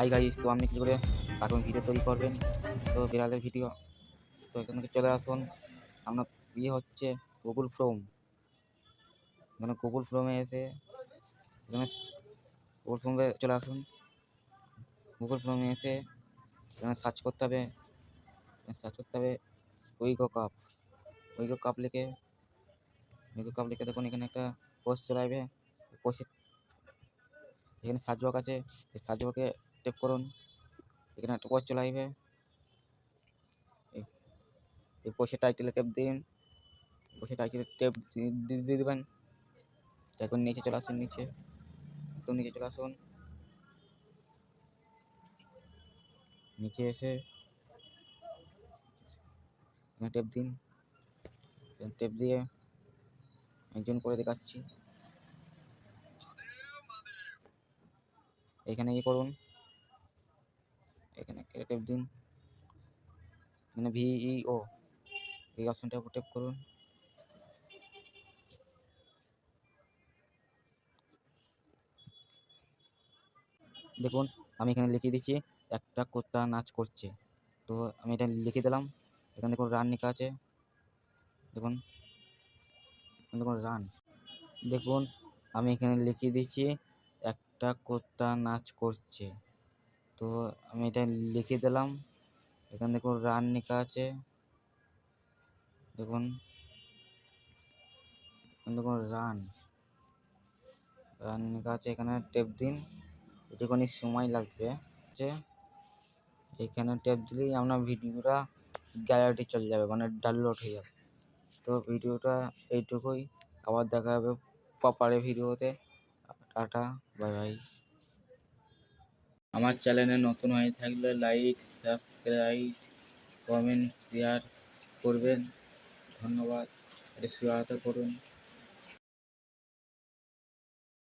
Hi guys তো আপনি কী করে কার্টুন ভিডিও তৈরি করবেন? তো বিড়ালের ভিডিও তো এখান থেকে চলে আসুন। আপনার ইয়ে হচ্ছে গুগল ফ্রোম এখানে গুগল ফ্রোমে এসে এখানে গুগল ফ্রোমে চলে আসুন। গুগল ফ্রোমে এসে এখানে সার্চ করতে হবে। সার্চ করতে হবে উইগো কাপ উইগো কাপ লিখে উইগো কাপ লিখে দেখুন, এখানে একটা পোস্ট চলে আসবে। পোস্টে এখানে সার্চ বক্স আছে। সার্চ বক্সে টেপ করুন। এখানে একটা পোস্ট চলে আসবে। এই- পোস্টের টাইটেলে টেপ দিন। পোস্টের টাইটেলে টেপ দিয়ে দেবেন। এখন নিচে চলে আসুন, নিচে। একদম নিচে চলে আসুন। নিচে এসে টেপ দিন। টেপ দিয়ে একজন করে দেখাচ্ছি। এখানে ইয়ে করুন। এখানে টেপ দিন। এখানে ভিইও এই অপশনটার উপর টেপ করুন। দেখুন, আমি এখানে লিখে দিচ্ছি, একটা কুত্তা নাচ করছে। তো আমি এটা লিখে দিলাম। এখানে দেখুন রান লেখা আছে। দেখুন দেখুন রান দেখুন, আমি এখানে লিখে দিচ্ছি, একটা কুত্তা নাচ করছে। তো আমি এটা লিখে দিলাম। এখানে দেখুন রান লেখা আছে। দেখুন। দেখুন রান। রান লেখা আছে এখানে টেপ দিন। একটুখানি সময় লাগবে। যে এখানে টেপ দিলেই আপনার ভিডিওটা গ্যালারি চলে যাবে মানে ডাউনলোড হয়ে যাবে। তো ভিডিওটা এইটুকুই। আবার দেখা হবে পপারে ভিডিওতে। Tata, bye bye. আমার চ্যানেলে নতুন হয়ে থাকলে লাইক সাবস্ক্রাইব কমেন্ট শেয়ার করবেন। ধন্যবাদ। এটা সহায়তা করুন।